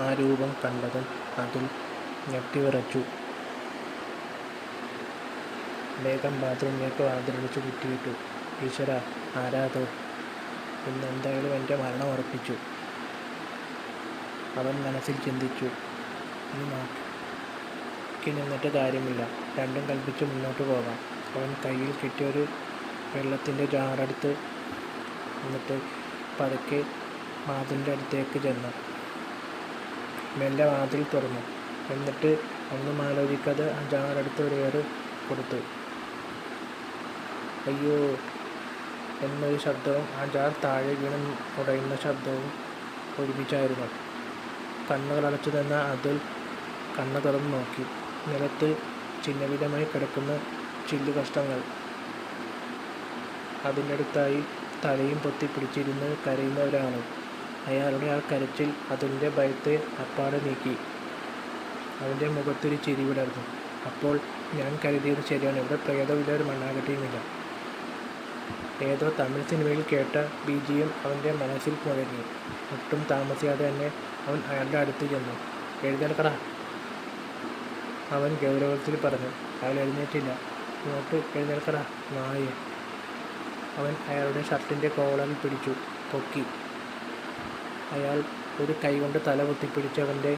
ആ രൂപം കണ്ടതും അതിൽ ഞെട്ടിവിറച്ചു. വേഗം ബാത്റൂമിലേക്ക് വാതിലടച്ചു കുറ്റിയിട്ടു. ഈശ്വര ആരാതോ ഇന്നെന്തായാലും എന്റെ മരണം ഉറപ്പിച്ചു. അവൻ മനസ്സിൽ ചിന്തിച്ചു. ഇനി നോക്കി നിന്നിട്ട് കാര്യമില്ല. രണ്ടും കൽപ്പിച്ച് മുന്നോട്ട് പോകാം. അവൻ കയ്യിൽ കിട്ടിയൊരു വെള്ളത്തിന്റെ ജാറെടുത്ത് എന്നിട്ട് പതുക്കെ മാതിന്റെ അടുത്തേക്ക് ചെന്നു. മെല്ലെ വാതിൽ തുറന്നു. എന്നിട്ട് ഒന്നും ആലോചിക്കാതെ ആ ജാറെടുത്ത് ഏറ് കൊടുത്തു. അയ്യോ എന്നൊരു ശബ്ദവും ആ താഴെ വീണ് ഉടയുന്ന ശബ്ദവും ഒരുമിച്ചായിരുന്നു. കണ്ണുകളടച്ചു തന്ന അതിൽ കണ്ണ് തുറന്നു നോക്കി. നിലത്ത് ചിഹ്നവിധമായി കിടക്കുന്ന ചില്ലു കഷ്ടങ്ങൾ അതിന്റെ അടുത്തായി തലയും പൊത്തിപ്പിടിച്ചിരുന്ന് കരയുന്ന ഒരാളും. അയാളുടെ ആ കരച്ചിൽ അതിന്റെ ഭയത്തെ അപ്പാടെ നീക്കി. അവന്റെ മുഖത്തൊരു ചിരി വിടർന്നു. അപ്പോൾ ഞാൻ കരുതിയത് ശരിയാണ്. ഇവിടെ പ്രേതമില്ല ഒരു മണ്ണാകട്ടിയുമില്ല ഏതോ തമിഴ് സിനിമയിൽ കേട്ട ബിജിഎം അവന്റെ മനസ്സിൽ മുഴങ്ങി. ഒട്ടും താമസിയാതെ തന്നെ അവൻ അയാളുടെ അടുത്ത് ചെന്നു. എഴുന്നേൽക്കെടാ. അവൻ ഗൗരവത്തിൽ പറഞ്ഞു. അയാൾ എഴുന്നേറ്റില്ല. ഇങ്ങോട്ട് എഴുന്നേൽക്കട നായ അവൻ അയാളുടെ ഷർട്ടിന്റെ കോളർ പിടിച്ചു പൊക്കി. അയാൾ ഒരു കൈ കൊണ്ട് തല പൊത്തിപ്പിടിച്ച് അവന്റെ